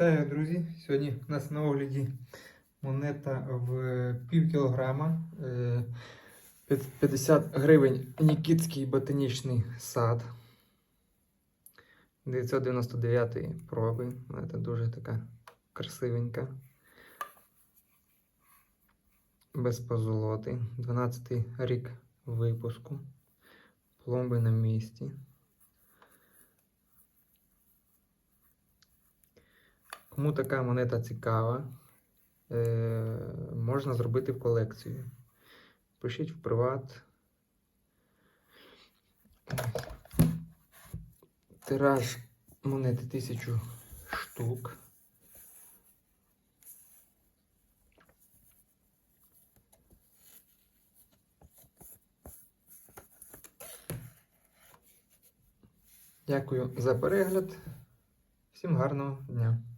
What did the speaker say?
Вітаю, друзі! Сьогодні у нас на огляді монета в пів кілограма. е, 50 гривень Нікітський ботанічний сад. 999 проби. Монета дуже така красивенька. Без позолоти. 12 рік випуску. Пломби на місці. Кому така монета цікава, е, можна зробити в колекцію. Пишіть в приват. Тираж монети 1000 штук. Дякую за перегляд. Всім гарного дня!